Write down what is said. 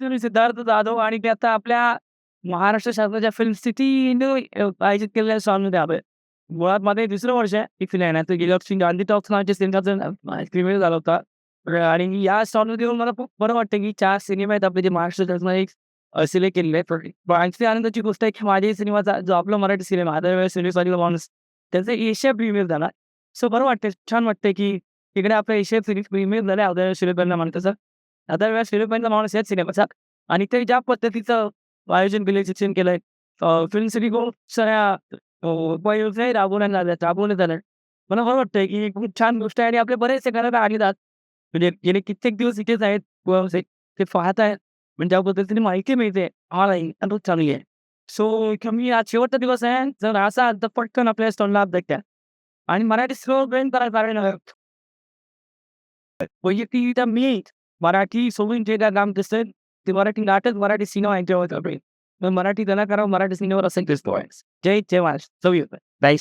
सिद्धार्थ जाधव आणि ते आता आपल्या महाराष्ट्र शासनाच्या फिल्म सिटीने आयोजित केलेल्या सॉन्गमध्ये आहे मुळात माझं दुसरं वर्ष आहे ही फिल्म आहे गेल्या वर्षी गांधी टॉक्स नावाच्या सिनेमाचा क्रिमिनल झाला होता. आणि या सॉन्गमध्ये येऊन मला खूप बरं वाटतं, की चार सिनेमे आहेत आपले जे महाराष्ट्र शासनाने सिलेक्ट केलेले आहेत. आणखी आनंदाची गोष्ट आहे, की माझ्या सिनेमाचा जो आपला मराठी सिनेमा सिनेमा सिनेमाचा माणूस त्याचा एशिया प्रीमियर झाला. सो बरं वाटतं छान वाटतंय, की तिकडे आपल्या एशिया सिरीज प्रीमियर झाला आदर सिनेमा माणसाचा. अदरवाईज फिलिपाईनचा माणूस याच सिनेमाचा आणि ते ज्या पद्धतीचं आयोजन केलं शिक्षण केलंय. फिल्म सिटी खूप साऱ्या अ, राबवण्यात आल्या राबवण्यात आल्या. मला बरं वाटतंय, की खूप छान गोष्ट आहे आणि आपले बरेचसे कलाकार आणतात म्हणजे गेले कित्येक दिवस इथेच आहेत. ते पाहत आहेत. म्हणजे ज्या पद्धतीने माहिती मिळते, हा आणि खूप चांगली आहे. सो मी आज शेवटचा दिवस आहे. जर असा तर पटकन आपल्या स्टॉलला अपडेट द्या. आणि मराठी स्लो ब्रेन करायला कारण वैयक्तिकरित्या मी मराठी सोडून जे काय काम दिसतंय, ते मराठी नाटक, मराठी सिनेमा यांच्यावर चालू मराठी कलाकार मराठी सिनेमावर असेल दिसतो जय जय महाराष्ट्र. चवी बाय.